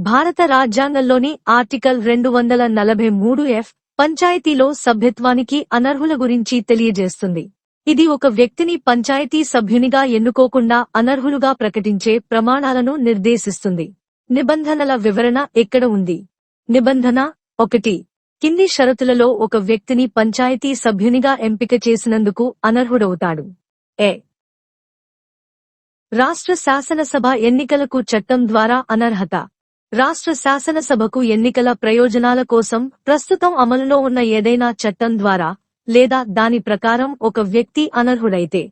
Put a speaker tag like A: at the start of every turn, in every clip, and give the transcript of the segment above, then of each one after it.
A: భారత రాజ్యాంగంలోని ఆర్టికల్ రెండు వందల నలభై మూడు ఎఫ్ పంచాయతీలో సభ్యత్వానికి అనర్హుల గురించి తెలియజేస్తుంది. ఇది ఒక వ్యక్తిని పంచాయతీ సభ్యునిగా ఎన్నుకోకుండా అనర్హులుగా ప్రకటించే ప్రమాణాలను నిర్దేశిస్తుంది. నిబంధనల వివరణ ఎక్కడ ఉంది? నిబంధన ఒకటి. కింది షరతులలో ఒక వ్యక్తిని పంచాయతీ సభ్యునిగా ఎంపిక చేసినందుకు అనర్హుడవుతాడు. ఏ రాష్ట్ర శాసనసభ ఎన్నికలకు చట్టం ద్వారా అనర్హత. రాష్ట్ర శాసనసభకు ఎన్నికల ప్రయోజనాల కోసం ప్రస్తుతం అమలులో ఉన్న ఏదైనా చట్టం ద్వారా లేదా దాని ప్రకారం ఒక వ్యక్తి అనర్హుడైతే.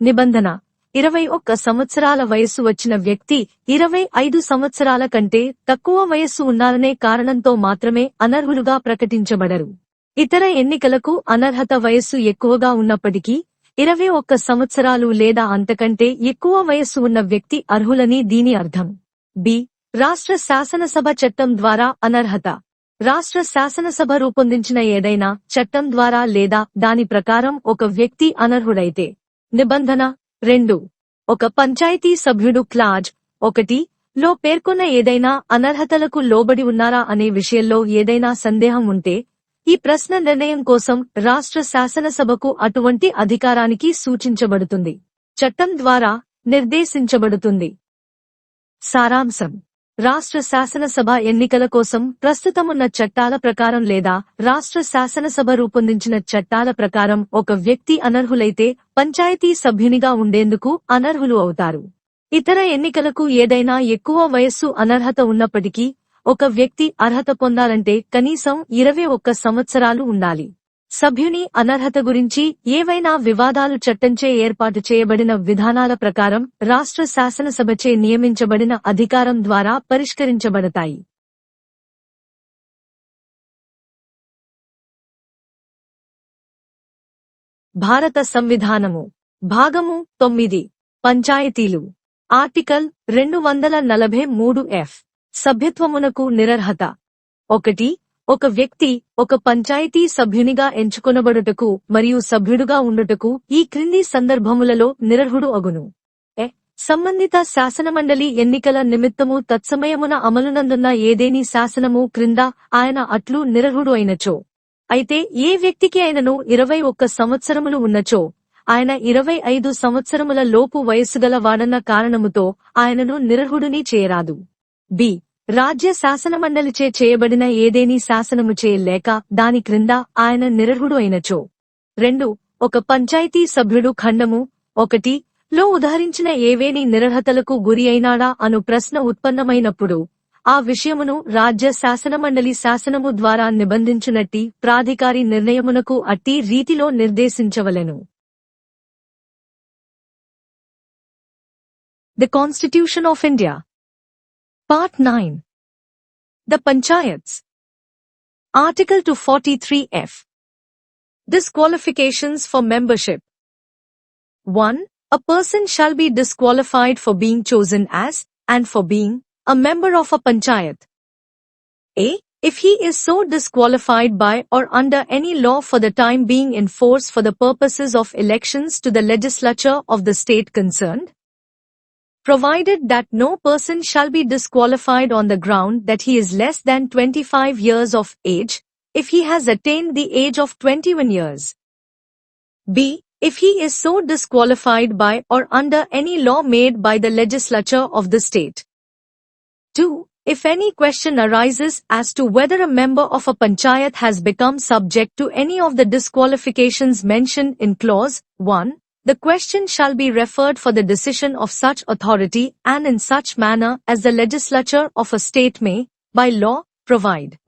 A: నిబంధన. ఇరవై ఒక్క సంవత్సరాల వయస్సు వచ్చిన వ్యక్తి ఇరవై ఐదు సంవత్సరాల కంటే తక్కువ వయస్సు ఉన్నారనే కారణంతో మాత్రమే అనర్హులుగా ప్రకటించబడరు. ఇతర ఎన్నికలకు అనర్హత వయస్సు ఎక్కువగా ఉన్నప్పటికీ ఇరవై ఒక్క సంవత్సరాలు లేదా అంతకంటే ఎక్కువ వయస్సు ఉన్న వ్యక్తి అర్హులని దీని అర్థం. బి. రాష్ట్ర శాసనసభ చట్టం ద్వారా అనర్హత. రాష్ట్ర శాసనసభ రూపొందించిన ఏదైనా చట్టం ద్వారా లేదా దాని ప్రకారం ఒక వ్యక్తి అనర్హుడైతే. నిబంధన రెండు. ఒక పంచాయతీ సభ్యుడు క్లాజ్. ఒకటి. లో పేర్కొన్న ఏదైనా అనర్హతలకు లోబడి ఉన్నారా అనే విషయంలో ఏదైనా సందేహం ఉంటే ఈ ప్రశ్న నిర్ణయం కోసం రాష్ట్ర శాసనసభకు అటువంటి అధికారానికి సూచించబడుతుంది. చట్టం ద్వారా నిర్దేశించబడుతుంది. సారాంశం. రాష్ట్ర శాసనసభ ఎన్నికల కోసం ప్రస్తుతమున్న చట్టాల ప్రకారం లేదా రాష్ట్ర శాసనసభ రూపొందించిన చట్టాల ప్రకారం ఒక వ్యక్తి అనర్హులైతే పంచాయతీ సభ్యునిగా ఉండేందుకు అనర్హులు అవుతారు. ఇతర ఎన్నికలకు ఏదైనా ఎక్కువ వయస్సు అనర్హత ఉన్నప్పటికీ ఒక వ్యక్తి అర్హత పొందాలంటే కనీసం ఇరవై ఒక్క సంవత్సరాలు ఉండాలి. సభ్యుని అనర్హత గురించి ఏవైనా వివాదాలు చట్టంచే ఏర్పాటు చేయబడిన విధానాల ప్రకారం రాష్ట్ర శాసనసభచే నియమించబడిన అధికారం ద్వారా పరిష్కరించబడతాయి. భారత సంవిధానము భాగము తొమ్మిది. పంచాయతీలు. ఆర్టికల్ రెండు వందల నలభై మూడు ఎఫ్. సభ్యత్వమునకు నిరర్హత. ఒకటి. ఒక వ్యక్తి ఒక పంచాయతీ సభ్యునిగా ఎంచుకొనబడుటకు మరియు సభ్యుడుగా ఉండుటకు ఈ క్రింది సందర్భములలో నిరర్హుడు అగును. ఎ. సంబంధిత శాసనమండలి ఎన్నికల నిమిత్తము తత్సమయమున అమలునందున్న ఏదేని శాసనము క్రింద ఆయన అట్లు నిరర్హుడు అయినచో. అయితే ఏ వ్యక్తికి ఆయనను ఇరవై ఒక్క సంవత్సరములు ఉన్నచో ఆయన ఇరవై ఐదు సంవత్సరముల లోపు వయస్సుగల వాడన్న కారణముతో ఆయనను నిరర్హుడిని చేయరాదు బి. రాజ్య శాసనమండలిచే చేయబడిన ఏదేని శాసనముచే లేక దాని క్రింద ఆయన నిరర్హుడు అయినచో. రెండు ఒక పంచాయతీ సభ్యుడు ఖండము. ఒకటి లో ఉదహరించిన ఏవేని నిరర్హతలకు గురి అయినాడా అను ప్రశ్న ఉత్పన్నమైనప్పుడు ఆ విషయమును రాజ్య శాసనమండలి శాసనము ద్వారా నిబంధించునట్టి ప్రాధికారి నిర్ణయమునకు అట్టి రీతిలో నిర్దేశించవలెను. The constitution of India Part 9 The Panchayats Article 243F Disqualifications for Membership 1. A person shall be disqualified for being chosen as, and for being, a member of a panchayat. A. If he is so disqualified by or under any law for the time being in force for the purposes of elections to the legislature of the state concerned, provided that no person shall be disqualified on the ground that he is less than 25 years of age, if he has attained the age of 21 years. B. If he is so disqualified by or under any law made by the legislature of the state. 2. If any question arises as to whether a member of a panchayat has become subject to any of the disqualifications mentioned in clause 1, the question shall be referred for the decision of such authority and in such manner as the legislature of a state may, by law, provide.